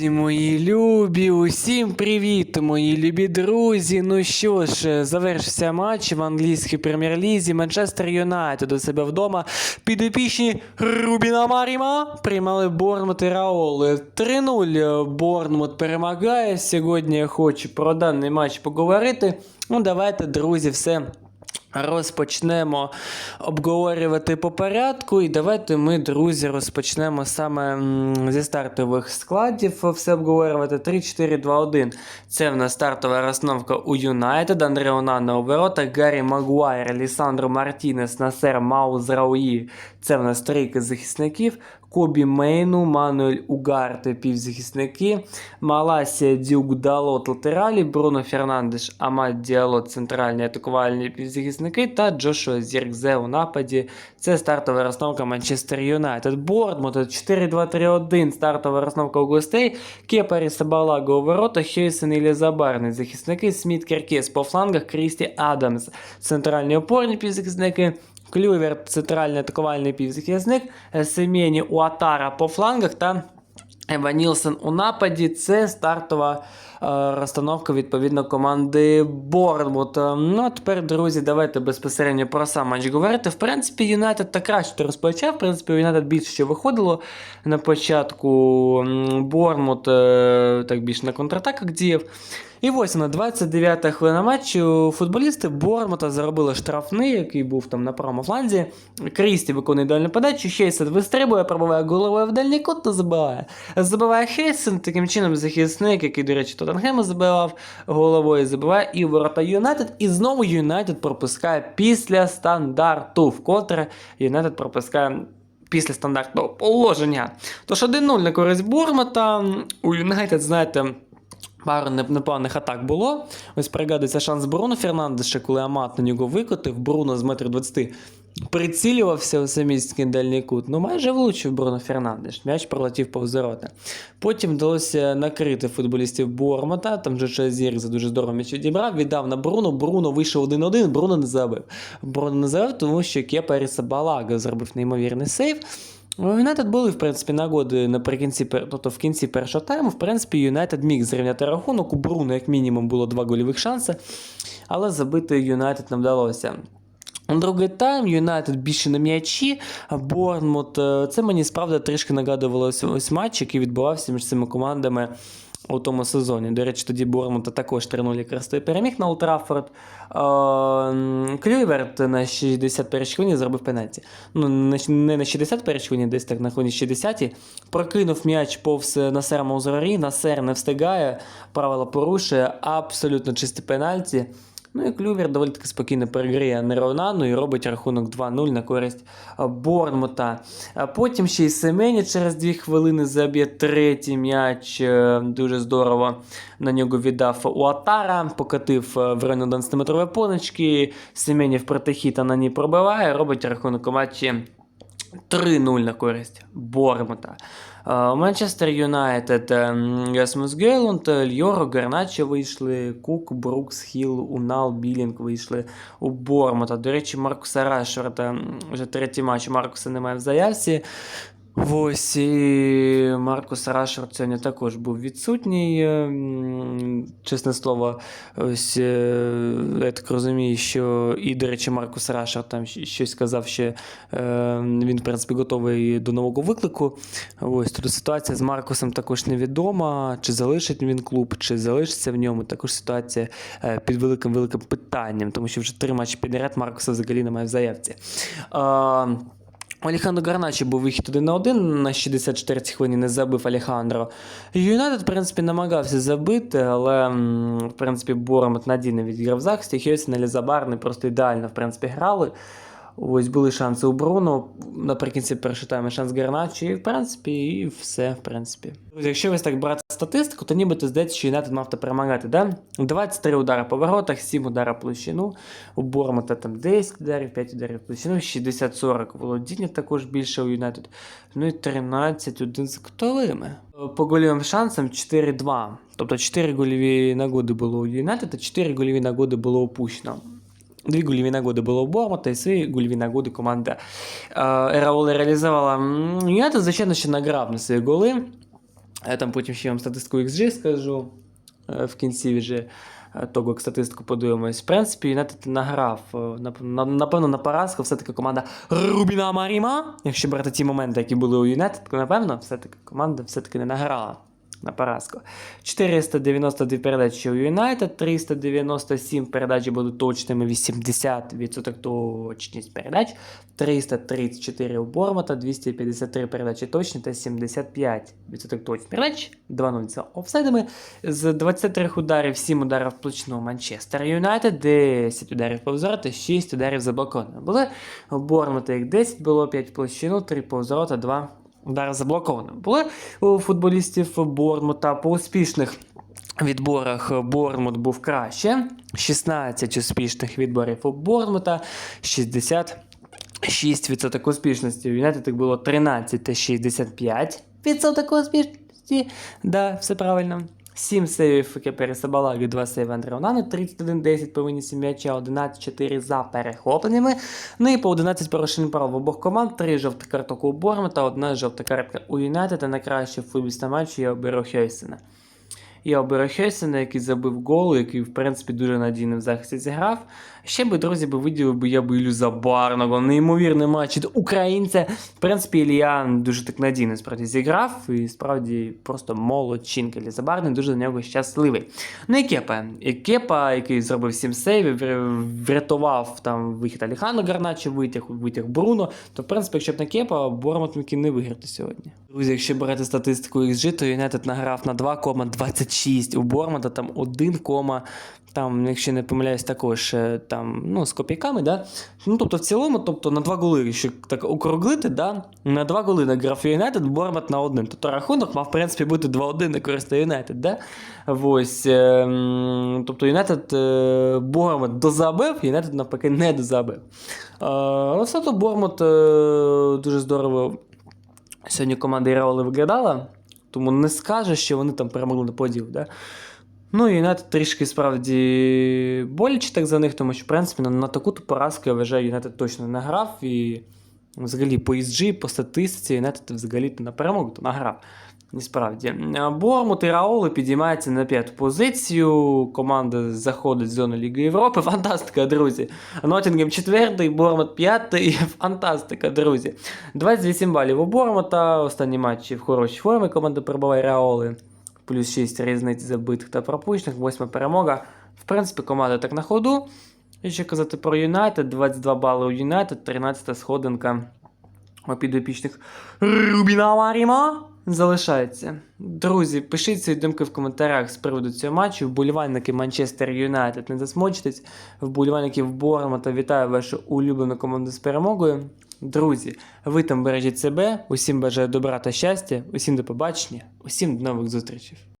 Мої любі, усім привіт, мої любі друзі. Ну що ж, завершився матч в англійській прем'єр-лізі. Манчестер Юнайтед у себе вдома. Підопічні Рубіна Маріма приймали Борнмут і Раоли. 3-0 Борнмут перемагає. Сьогодні я хочу про даний матч поговорити. Ну, давайте, друзі, все. Розпочнемо обговорювати по порядку, і давайте ми, друзі, розпочнемо саме зі стартових складів все обговорювати. 3-4-2-1. Це в нас стартова розновка у Юнайтед, Андре Онана у воротах, Гаррі Магуайр, Лісандро Мартінес, Насер Маус Рауї. Це в нас трійка захисників. Кобі Мейну, Мануель Угарте, півзахисники, Маласія Дюк Далот латералі, Бруно Фернандеш, Амад Діалот, центральні атакувальні півзахисники та Джошуа Зіркзе у нападі. Це стартова розновка Манчестер Юнайтед. Бордмут 4-2-3-1, стартова розновка у гостей. Кепарі Сабалага у воротах, Хейсен і Лізабарний захисники, Сміт Керкес по флангах, Крісті Адамс, центральні опорні півзахисники. Клювер, центральний атакувальний півзахисник, е, Семені Уатара по флангах та Ева Нілсен у нападі. Це стартова е, розстановка відповідно команди Борнмут. Е, Ну а тепер, друзі, давайте безпосередньо про сам матч говорити. В принципі, Юнайтед так краще розпочав. В принципі, Юнайтед більше що виходило на початку. Борнмут так більше на контратаках діяв. І ось на 29-та хвилина матчу футболісти Бормута заробили штрафний, який був там на правому фланзі. Крісті виконує дальню подачу, Хейсен вистрибує, пробиває головою в дальній кут та забиває. Забиває Хейсен, таким чином захисник, який, до речі, Тоттенхема забивав головою, забиває і ворота Юнайтед. І знову Юнайтед пропускає після стандарту, вкотре Юнайтед пропускає. Після стандартного положення. Тож 1-0 на користь Бормута. У Юнайтед, знаєте, Пару неп- непоганих атак було. Ось пригадується шанс Бруно Фернандеша, коли Амат на нього викотив. Бруно з метр 20 прицілювався у самістський дальній кут. Ну, майже влучив Бруно Фернандеш. М'яч пролетів повз ворота. Потім вдалося накрити футболістів Бормота. Там же Зіркза дуже здорово м'яч відібрав, віддав на Бруно. Бруно вийшов 1-1, Бруно не забив. Бруно не забив, тому що Кепа Рісабалага зробив неймовірний сейв. У Юнайтед були, в принципі, нагоди наприкінці, тобто в кінці першого тайму. В принципі, Юнайтед міг зрівняти рахунок. У Бруно, як мінімум, було два гольових шанси, але забити Юнайтед не вдалося. Другий тайм, Юнайтед більше на м'ячі, а Борнмут. е, Це мені справді трішки нагадувало ось, ось матч, який відбувався між цими командами у тому сезоні. До речі, тоді Борнмута також 3-0 якраз переміг на Е, Клюйверт на 61-й хвилині зробив пенальті. Ну, не на 61-й хвилині, десь так на хвилині 60-й. Прокинув м'яч повз Насера Маузорі. Насер не встигає, правила порушує, абсолютно чисте пенальті. Ну і Клювер доволі таки спокійно перегріє Неронану і робить рахунок 2-0 на користь Борнмута. А потім ще й Семені через 2 хвилини заб'є третій м'яч. е, Дуже здорово на нього віддав Уатара, покатив е, в районі 11-метрової поночки. Семені в протихіта на ній пробиває, робить рахунок у матчі 3-0 на користь Бормута. Е, Манчестер Юнайтед, ем, Гейлунд, Льоро, Гарначе вийшли, Кук, Брукс, Хіл, Унал, Білінг вийшли у Бормута. До речі, Маркуса Рашфорда, вже третій матч Маркуса немає в заявці. Ось і Маркус Рашфорд сьогодні також був відсутній. ем, Чесне слово, ось е, я так розумію, що і, до речі, Маркус Рашфорд там щось сказав, що е, він, в принципі, готовий до нового виклику. Ось тут ситуація з Маркусом також невідома. Чи залишить він клуб, чи залишиться в ньому. Також ситуація е, під великим великим питанням, тому що вже три матчі підряд Маркуса взагалі немає в заявці. У Гарначі був вихід 1 на 1 на 64 хвилині не забив Алехандро. Юнайтед, в принципі, намагався забити, але в принципі Боромет надійно відіграв захист, захисті. Хьосін і не просто ідеально в принципі, грали. Ось були шанси у Бруно. Наприкінці першого тайму шанс Гарначі, і в принципі, і все, в принципі. Друзі, якщо ось так брати статистику, то нібито здається, що Юнайтед мав то перемагати, да? 23 удари по воротах, 7 ударів площину. У Бормота там 10 ударів, 5 ударів площину, 60-40 володіння також більше у Юнайтед. Ну і 13-1 з кутовими. По гольовим шансам 4-2. Тобто 4 гольові нагоди було у Юнайтед, а 4 гольові нагоди було упущено. Дві гольові нагоди було у Бормота і свої гольові нагоди команда е, Ераоли реалізувала. Юнайтед, звичайно, ще награв на свої голи. Я там потім ще вам статистику XG скажу е, в кінці вже е, того, як статистику подивимось. В принципі, Юнайтед награв. на- Напевно, на поразку все-таки команда Рубіна Маріма. Якщо брати ті моменти, які були у Юнайтед, то напевно, все-таки команда все-таки не награла. На поразку. 492 передачі у Юнайтед, 397 передач були точними, 80% точність передач, 334 у Бормота, 253 передачі точні та 75% точність передач, 2-0 за офсайдами. З 23 ударів 7 ударів в Манчестер Юнайтед, 10 ударів повзора та 6 ударів за блокованими. Були у Бормота їх 10 було, 5 в площину, 3 повзора та 2 удари заблокованими. Були у футболістів Борнмута по успішних відборах Бормут був краще. 16 успішних відборів у Бормута, 66% успішності. У Юнайтед було 13 та 65% успішності. Да, все правильно. 7 сейвів ФК Пересабала від 2 сейви Андреонани, 31-10 по винісі м'яча, 11-4 за перехопленнями. Ну і по 11 порушень прав в обох команд, 3 жовтих карток у Бормута, одна жовта картка у Юнайтед, а найкраще футболіста матчу я оберу Хейсена. Я оберу Хейсена, який забив гол, який, в принципі, дуже надійно в захисті зіграв. Ще би, друзі, би виділив би я би Ілю Забарного. Неймовірний матч від українця. В принципі, Ілля дуже так надійно справді зіграв. І справді просто молодчинка Ілля Забарний, дуже за нього щасливий. Ну і Кепа. І Кепа, який зробив 7 сейвів, врятував там вихід Аліхану Гарначо, витяг, витяг Бруно. То, в принципі, якщо б не Кепа, Бормут не виграти сьогодні. Друзі, якщо брати статистику XG, то Юнайтед награв на 2,26. У Бормута там 1, там, якщо не помиляюсь, також е, там, ну, з копійками, да? Ну, тобто, в цілому, тобто на 2 голи, якщо так округлити, да? на 2 голи награв Юнайтед, Бормут на 1. Тобто рахунок мав, в принципі, бути 2-1 на користь Юнайтед, да? Ось, е, м, тобто Юнайтед е, Бормут дозабив, Юнайтед навпаки не дозабив. Е, Але все одно Бормут дуже здорово сьогодні команда Іраоли виглядала, тому не скаже, що вони там перемогли на поділ. Да? Ну і Юнайтед трішки справді боляче так за них, тому що, в принципі, на, таку поразку я вважаю, Юнайтед точно не грав. І взагалі по ESG, по статистиці, Юнайтед взагалі на перемогу то награв. Насправді. Бормут і Раоли підіймаються на п'яту позицію. Команда заходить в зону Ліги Європи. Фантастика, друзі. Ноттінгем четвертий, Бормут п'ятий. Фантастика, друзі. 28 балів у Бормута. Останні матчі в хорошій формі. Команда перебуває Раоли. Плюс 6 різниць забитих та пропущених. Восьма перемога. В принципі, команда так на ходу. І ще казати про Юнайтед. 22 бали у Юнайтед, 13 сходинка у підопічних Рубіна Маріма залишається. Друзі, пишіть свої думки в коментарях з приводу цього матчу. Вболівальники Манчестер Юнайтед не засмочитесь. Вболівальників Бормота вітаю вашу улюблену команду з перемогою. Друзі, ви там бережіть себе, усім бажаю добра та щастя, усім до побачення, усім до нових зустрічей.